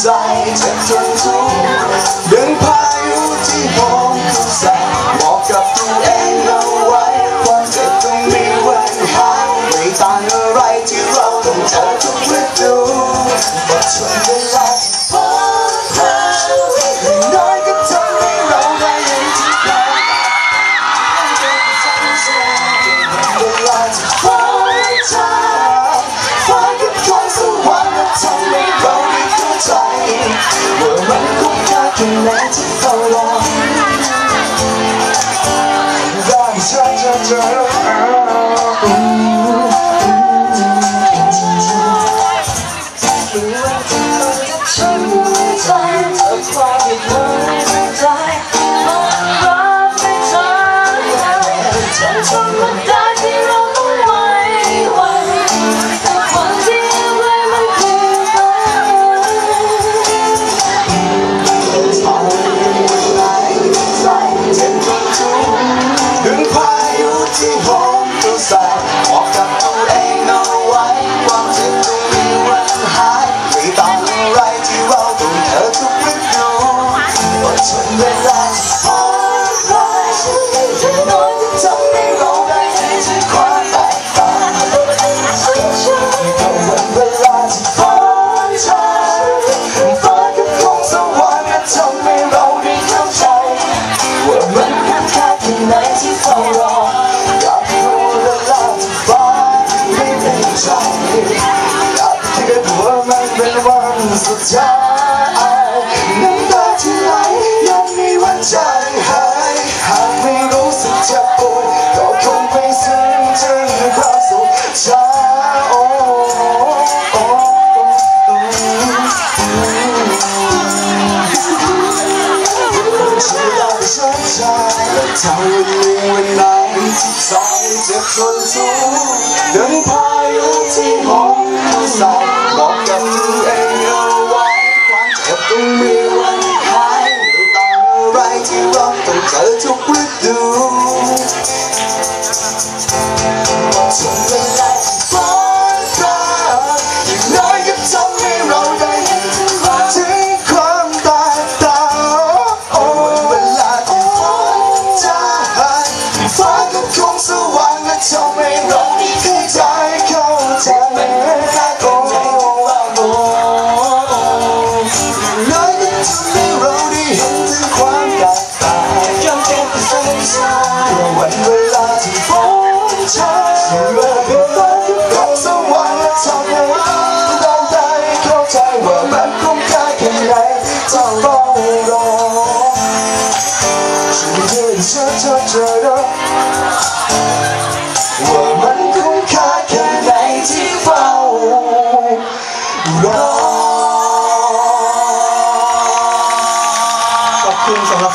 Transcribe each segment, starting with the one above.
ใจเจ็บจนทุกดิงพายุที่โหมสั่นบอกกับตัวเองเอาไว้ความเจ็บต้องมีวันหายไม่ต่างอะไรที่เราต้องเจอทุกฤดูบทสนทนา that.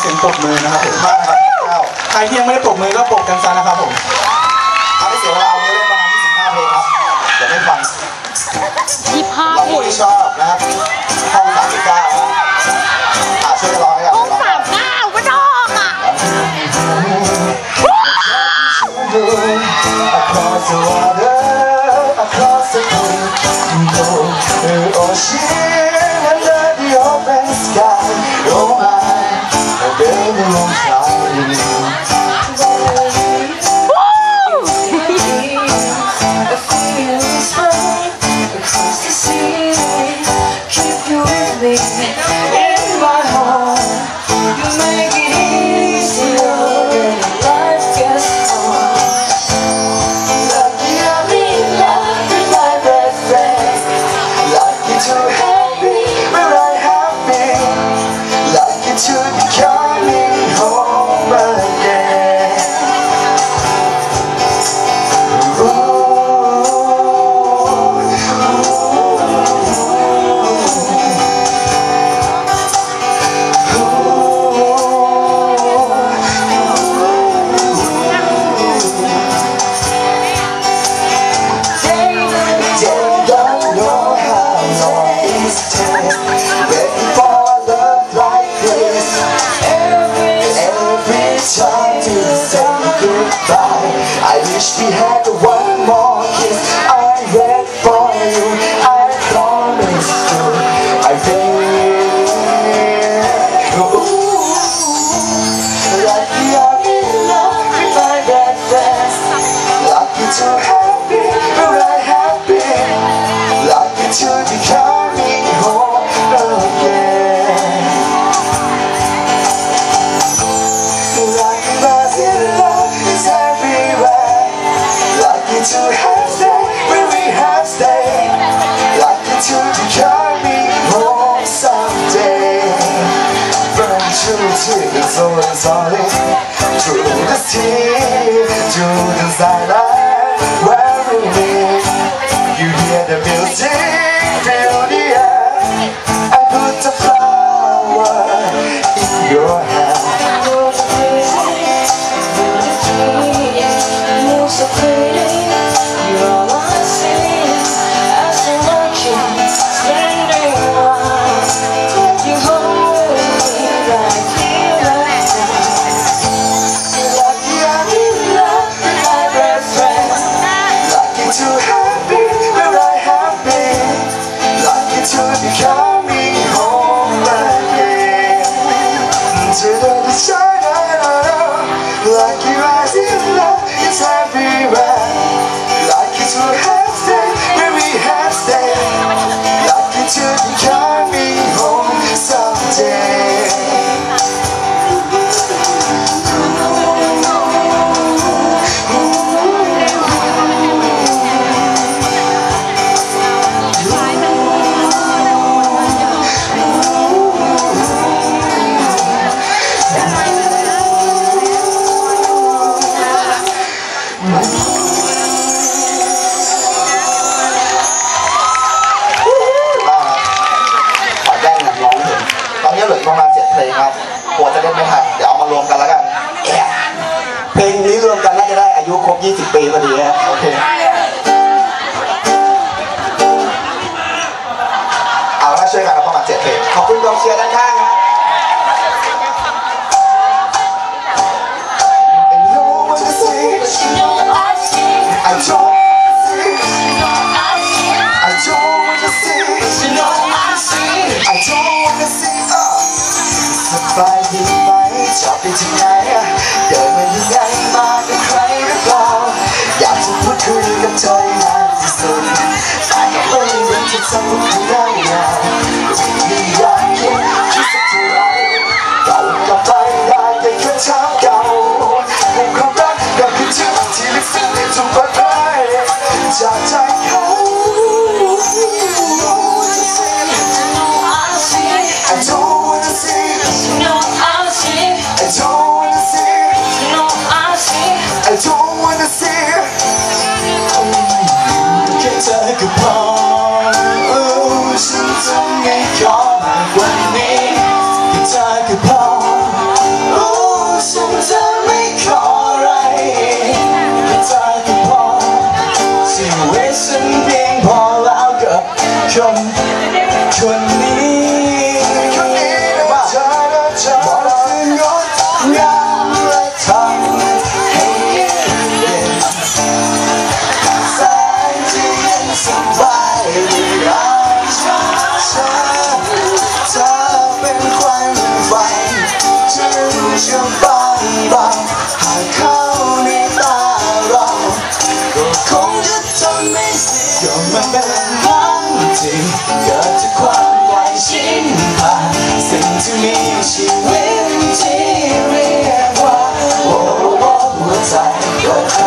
สียงปรบมือนะครับผมมากนะครับข้าวใครที่ยังไม่ได้ปรบมือก็ปรบกันซะนะครับผมทำให้เสียเวลาเอาเล่นประมาณ25เพลงครับเดี๋ยวไม่ฟังยี่ห้าเราพลงชอบนะครับห้อง39ครับอะช่วยร้องให้กัสามเก้าก็ดอกอะ Wish we had one more take to the นี้เหลือประมาณเจ็ดเพลงครับปวดจะเล่นไม่ทันเดี๋ยวเอามารวมกันแล้วกัน เพลงนี้รวมกันน่าจะได้อายุครบ 20 ปีพอดีครับโอเค fight, hit fight, chop it tonight. ชมคนนี้คนนี้ว่าเธอเธอบอกคืองดงามและทำให้เย็นแสงที่สบายรักฉันเธอเป็นควันไฟจึงจะบางบางหาเข้าในตาเราคงจะทำให้เสียมันเป็น จริงเกิดจากความไหวชิงผ่านสิ่งที่มีชีวิตที่เรียกว่าโอ้โหหัวใจกิ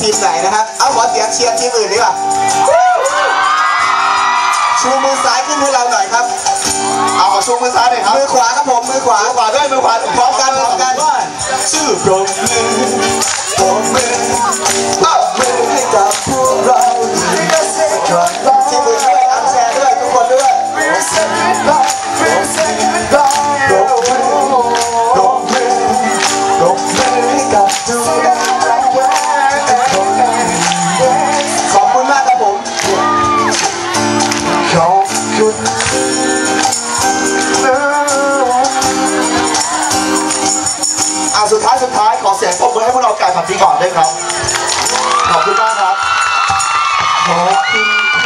ทีมไหนนะครับ เอาขอเสียงเชียร์ทีมอื่นดีกว่า ชูมือซ้ายขึ้นให้เราหน่อยครับ เอาขอชูมือซ้ายหน่อยครับ มือขวาครับผม มือขวา มือขวาด้วย มือขวาพร้อมกันพร้อมกัน ชื่อโพรม กับพี่ก่อนด้วยครับ ขอบคุณมากครับขอบคุณ